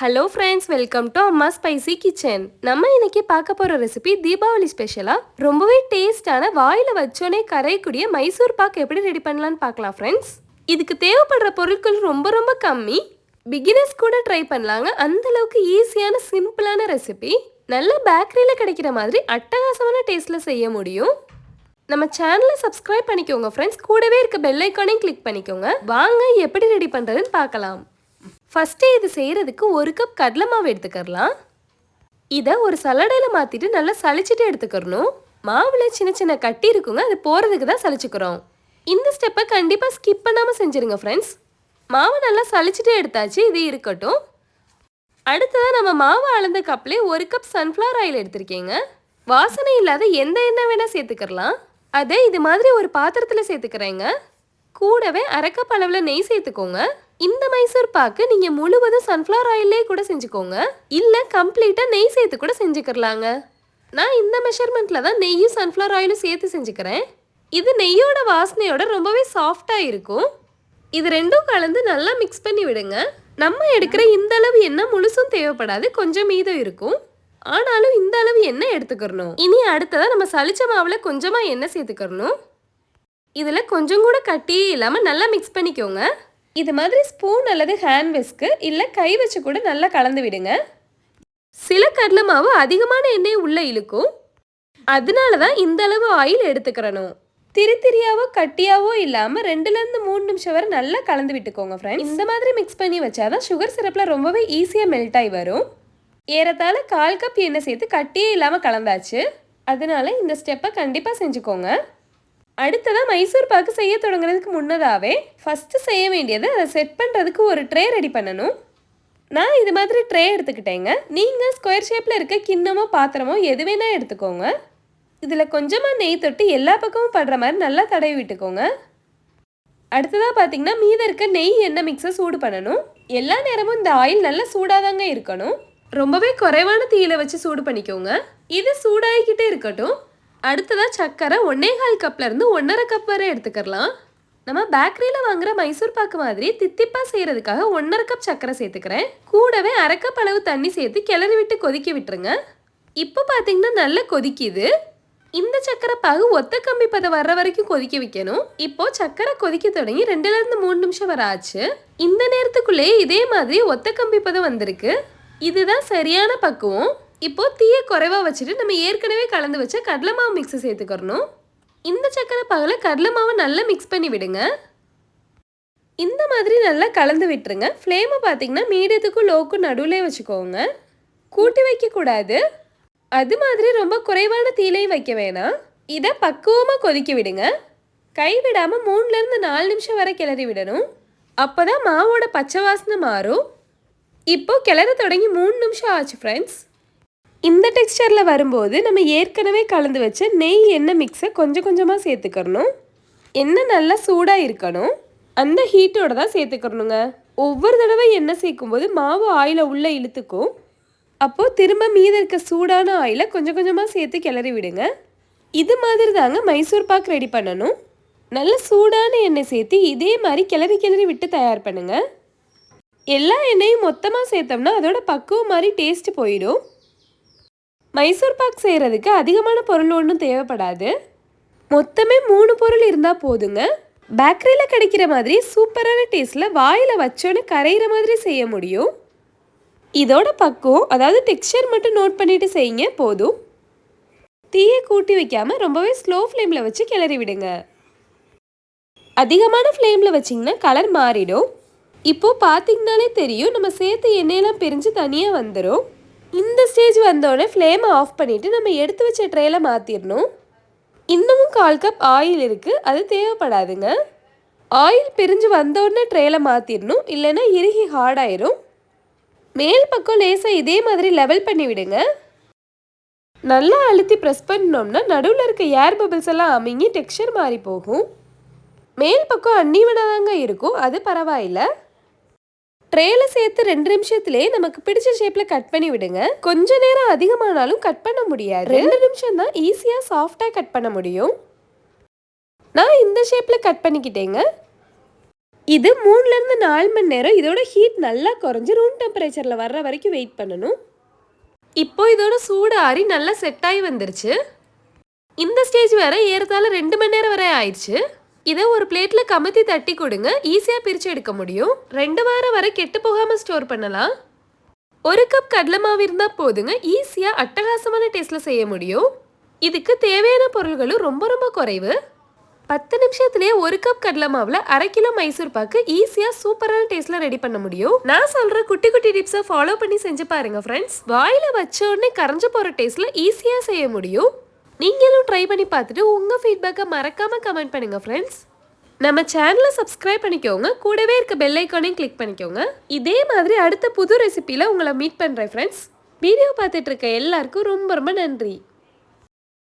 Hello friends welcome to Amma spicy kitchen நம்ம இன்னைக்கு பார்க்க போகிற ரெசிபி தீபாவளி ஸ்பெஷலாக ரொம்பவே டேஸ்டான வாயில் வச்சோன்னே கரையக்கூடிய மைசூர் பாக் எப்படி ரெடி பண்ணலான்னு பார்க்கலாம் ஃப்ரெண்ட்ஸ் இதுக்கு தேவைப்படுற பொருட்கள் ரொம்ப ரொம்ப கம்மி. பிகினர்ஸ் கூட ட்ரை பண்ணலாங்க. அந்த அளவுக்கு ஈஸியான சிம்பிளான ரெசிபி நல்ல பேக்கரியில் கிடைக்கிற மாதிரி அட்டகாசமான டேஸ்ட்டில் செய்ய முடியும். நம்ம சேனலை சப்ஸ்கிரைப் பண்ணிக்கோங்க ஃப்ரெண்ட்ஸ் கூடவே இருக்க பெல் ஐக்கானையும் கிளிக் பண்ணிக்கோங்க. வாங்க எப்படி ரெடி பண்ணுறதுன்னு பார்க்கலாம். ஃபஸ்ட்டு இது செய்கிறதுக்கு ஒரு கப் கடலை மாவு எடுத்துக்கிறலாம். இதை ஒரு சலடையில் மாற்றிட்டு நல்லா சளிச்சிட்டு எடுத்துக்கிறணும். மாவில் சின்ன சின்ன கட்டி இருக்குங்க அது போகிறதுக்கு தான் சளிச்சுக்கிறோம். இந்த ஸ்டெப்பை கண்டிப்பாக ஸ்கிப் பண்ணாமல் செஞ்சுருங்க ஃப்ரெண்ட்ஸ் மாவை நல்லா சளிச்சிட்டு எடுத்தாச்சு இது இருக்கட்டும். அடுத்ததாக நம்ம மாவு அளந்த கப்லேயே ஒரு கப் சன்ஃப்ளவர் ஆயில் எடுத்திருக்கேங்க. வாசனை இல்லாத எந்த எண்ணெய் வேணால் சேர்த்துக்கிறலாம். அதை இது மாதிரி ஒரு பாத்திரத்தில் சேர்த்துக்கிறேங்க. கூடவே அரைக்கப் அளவில் நெய் சேர்த்துக்கோங்க. இந்த மைசூர் பாக்கு நீங்கள் முழுவதும் சன்ஃப்ளவர் ஆயிலே கூட செஞ்சுக்கோங்க. இல்லை கம்ப்ளீட்டாக நெய் சேர்த்து கூட செஞ்சுக்கிறலாங்க. நான் இந்த மெஷர்மெண்ட்டில் தான் நெய்யும் சன்ஃப்ளவர் ஆயிலும் சேர்த்து செஞ்சுக்கிறேன். இது நெய்யோட வாசனையோட ரொம்பவே சாஃப்டாக இருக்கும். இது ரெண்டும் கலந்து நல்லா மிக்ஸ் பண்ணி விடுங்க. நம்ம எடுக்கிற இந்த அளவு எண்ணெய் முழுசும் தேவைப்படாது கொஞ்சம் மீதம் இருக்கும். ஆனாலும் இந்த அளவு எண்ணெய் எடுத்துக்கிறணும். இனி அடுத்ததாக நம்ம சளிச்ச மாவில் கொஞ்சமாக எண்ணெய் சேர்த்துக்கிறணும். இதில் கொஞ்சம் கூட கட்டியே இல்லாமல் நல்லா மிக்ஸ் பண்ணிக்கோங்க. இது மாதிரி ஸ்பூன் அல்லது ஹேண்ட் விஸ்க்கு இல்லை கை வச்சு கூட நல்லா கலந்து விடுங்க. சில கடலை மாவு அதிகமான எண்ணெய் உள்ளே இழுக்கும். அதனால தான் இந்த அளவு ஆயில் எடுத்துக்கிறணும். திரி திரியாவோ கட்டியாவோ இல்லாமல் ரெண்டுலேருந்து மூணு நிமிஷம் வரை நல்லா கலந்து விட்டுக்கோங்க ஃப்ரெண்ட்ஸ் இந்த மாதிரி மிக்ஸ் பண்ணி வச்சாதான் சுகர் சிரப்பில் ரொம்பவே ஈஸியாக மெல்ட் ஆகி வரும். ஏறத்தாழ கால் கப் எண்ணெய் சேர்த்து கட்டியே இல்லாமல் கலந்தாச்சு. அதனால இந்த ஸ்டெப்பை கண்டிப்பாக செஞ்சுக்கோங்க. அடுத்ததாக மைசூர் பாக்கு செய்ய தொடங்குறதுக்கு முன்னதாகவே ஃபஸ்ட்டு செய்ய வேண்டியது அதை செட் பண்ணுறதுக்கு ஒரு ட்ரே ரெடி பண்ணணும். நான் இது மாதிரி ட்ரே எடுத்துக்கிட்டேங்க. நீங்கள் ஸ்கொயர் ஷேப்பில் இருக்க கிண்ணமோ பாத்திரமோ எது வேணால் எடுத்துக்கோங்க. இதில் கொஞ்சமாக நெய் தொட்டு எல்லா பக்கமும் படுற மாதிரி நல்லா தடவி விட்டுக்கோங்க. அடுத்ததாக பார்த்தீங்கன்னா மீத இருக்க நெய் எண்ணெய் மிக்ஸை சூடு பண்ணணும். எல்லா நேரமும் இந்த ஆயில் நல்லா சூடாதாங்க இருக்கணும். ரொம்பவே குறைவான தீயில வச்சு சூடு பண்ணிக்கோங்க. இது சூடாகிக்கிட்டே இருக்கட்டும். அடுத்ததாக சர்க்கரை ஒன்னே கால் கப்லேருந்து ஒன்றரை கப் வரை எடுத்துக்கலாம் நம்ம பேக்கரியில் வாங்குற மைசூர் பாக்கு மாதிரி தித்திப்பாக செய்கிறதுக்காக ஒன்றரை கப் சர்க்கரை சேர்த்துக்கிறேன். கூடவே அரை கப் அளவு தண்ணி சேர்த்து கிளறி விட்டு கொதிக்க விட்டுருங்க. இப்போ பார்த்தீங்கன்னா நல்லா கொதிக்குது. இந்த சக்கரை பாகு ஒத்த கம்பி பதம் வர்ற வரைக்கும் கொதிக்க வைக்கணும். இப்போ சக்கரை கொதிக்க தொடங்கி ரெண்டுலேருந்து மூணு நிமிஷம் வர ஆச்சு. இந்த நேரத்துக்குள்ளேயே இதே மாதிரி ஒத்த கம்பி பதம் வந்திருக்கு. இதுதான் சரியான பக்குவம். இப்போ தீயை குறைவாக வச்சுட்டு நம்ம ஏற்கனவே கலந்து வச்ச கடலை மாவு மிக்ஸை சேர்த்துக்கிறணும். இந்த சக்கரை பாகுல கடலை மாவை நல்லா மிக்ஸ் பண்ணி விடுங்க. இந்த மாதிரி நல்லா கலந்து விட்டுருங்க. ஃப்ளேமை பார்த்தீங்கன்னா மீடியத்துக்கும் லோக்கும் நடுவில் வச்சுக்கோங்க. கூட்டி வைக்கக்கூடாது அது மாதிரி ரொம்ப குறைவான தீலையும் வைக்க வேணாம். இதை பக்குவமாக கொதிக்க விடுங்க. கை விடாமல் மூணுலேருந்து நாலு நிமிஷம் வரை கிளறி விடணும். அப்போ தான் மாவோட பச்சை வாசனை மாறும். இப்போ கிளற தொடங்கி மூணு நிமிஷம் ஆச்சு ஃப்ரெண்ட்ஸ் இந்த டெக்ஸ்டரில் வரும்போது நம்ம ஏற்கனவே கலந்து வச்ச நெய் எண்ணெய் மிக்ஸை கொஞ்சம் கொஞ்சமாக சேர்த்துக்கிறணும். எண்ணெய் நல்லா சூடாக இருக்கணும். அந்த ஹீட்டோட தான் சேர்த்துக்கிறணுங்க. ஒவ்வொரு தடவை எண்ணெய் சேர்க்கும்போது மாவு ஆயில உள்ளே இழுத்துக்கும். அப்போது திரும்ப மீத இருக்க சூடான ஆயிலை கொஞ்சம் கொஞ்சமாக சேர்த்து கிளறி விடுங்க. இது மாதிரி தாங்க மைசூர் பாக் ரெடி பண்ணணும். நல்ல சூடான எண்ணெய் சேர்த்து இதே மாதிரி கிளறி கிளறி விட்டு தயார் பண்ணுங்கள் எல்லா எண்ணெயும் மொத்தமாக சேர்த்தோம்னா அதோட பக்குவம் மாதிரி டேஸ்ட் போயிடும். மைசூர் பாக் செய்கிறதுக்கு அதிகமான பொருள் ஒன்றும் தேவைப்படாது. மொத்தமே மூணு பொருள் இருந்தால் போதுங்க. பேக்கரியில் கிடைக்கிற மாதிரி சூப்பரான டேஸ்ட்டில் வாயில் வச்சோன்னே கரையிற மாதிரி செய்ய முடியும். இதோட பக்குவம் அதாவது டெக்ஸ்சர் மட்டும் நோட் பண்ணிவிட்டு செய்யுங்க போதும். தீயை கூட்டி வைக்காமல் ரொம்பவே ஸ்லோ ஃப்ளேமில் வச்சு கிளறி விடுங்க. அதிகமான ஃப்ளேமில் வச்சிங்கன்னா கலர் மாறிடும். இப்போது பார்த்தீங்கனாலே தெரியும் நம்ம சேர்த்து எண்ணெயெல்லாம் பிரிஞ்சு தனியாக வந்துடும் இந்த ஸ்டேஜ் வந்தோடனே ஃப்ளேமை ஆஃப் பண்ணிவிட்டு நம்ம எடுத்து வச்ச ட்ரேயில் மாற்றிடணும் இன்னமும் கால் கப் ஆயில் இருக்குது அது தேவைப்படாதுங்க. ஆயில் பிரிஞ்சு வந்தோடனே ட்ரேயில் மாற்றிடணும் இல்லைன்னா இறுகி ஹார்டாயிரும் மேல் பக்கம் லேசாக இதே மாதிரி லெவல் பண்ணி விடுங்க. நல்லா அழுத்தி ப்ரெஸ் பண்ணோம்னா நடுவில் இருக்க ஏர் பபிள்ஸ் எல்லாம் அமைங்கி டெக்ஸ்சர் மாறி போகும். மேல் பக்கம் அன்னீவனாக தாங்க இருக்கும். அது பரவாயில்லை. ட்ரேல சேர்த்து ரெண்டு நிமிஷத்துலேயே நமக்கு பிடிச்ச ஷேப்பில் கட் பண்ணி விடுங்க. கொஞ்ச நேரம் அதிகமானாலும் கட் பண்ண முடியாது. ரெண்டு நிமிஷம் தான் ஈஸியாக சாஃப்டாக கட் பண்ண முடியும். நான் இந்த ஷேப்பில் கட் பண்ணிக்கிட்டேங்க. இது மூணுலேருந்து நாலு மணி நேரம் இதோட ஹீட் நல்லா குறைஞ்சி ரூம் டெம்பரேச்சரில் வர்ற வரைக்கும் வெயிட் பண்ணணும். இப்போ இதோட சூடு ஆறி நல்லா செட் ஆகி வந்துருச்சு. இந்த ஸ்டேஜ் வேற ஏறத்தால ரெண்டு மணி நேரம் வரை ஆயிடுச்சு. இதை ஒரு பிளேட்ல கமத்தி தட்டி கொடுங்க. ஈஸியாக பிரித்து எடுக்க முடியும். ரெண்டு வாரம் வரை கெட்டு போகாமல் ஸ்டோர் பண்ணலாம். ஒரு கப் கடலை மாவு இருந்தால் போதுங்க. ஈஸியாக அட்டகாசமான டேஸ்ட்டில் செய்ய முடியும். இதுக்கு தேவையான பொருள்களும் ரொம்ப ரொம்ப குறைவு. பத்து நிமிஷத்துலேயே ஒரு கப் கடலை மாவில் அரை கிலோ மைசூர் பாக்கு ஈஸியாக சூப்பரான டேஸ்ட்டில் ரெடி பண்ண முடியும். நான் சொல்கிற குட்டி குட்டி டிப்ஸை ஃபாலோ பண்ணி செஞ்சு பாருங்க ஃப்ரெண்ட்ஸ் வாயில் வச்ச உடனே கரைஞ்சு போகிற டேஸ்ட்டில் ஈஸியாக செய்ய முடியும். நீங்களும் ட்ரை பண்ணி பார்த்துட்டு உங்கள் ஃபீட்பேக்கை மறக்காமல் கமெண்ட் பண்ணுங்கள் ஃப்ரெண்ட்ஸ் நம்ம சேனலை சப்ஸ்கிரைப் பண்ணிக்கோங்க. கூடவே இருக்க பெல் ஐக்கானையும் கிளிக் பண்ணிக்கோங்க. இதே மாதிரி அடுத்த புது ரெசிப்பியில் உங்களை மீட் பண்ணுறேன் ஃப்ரெண்ட்ஸ் வீடியோ பார்த்துட்டு இருக்க எல்லாருக்கும் ரொம்ப ரொம்ப நன்றி.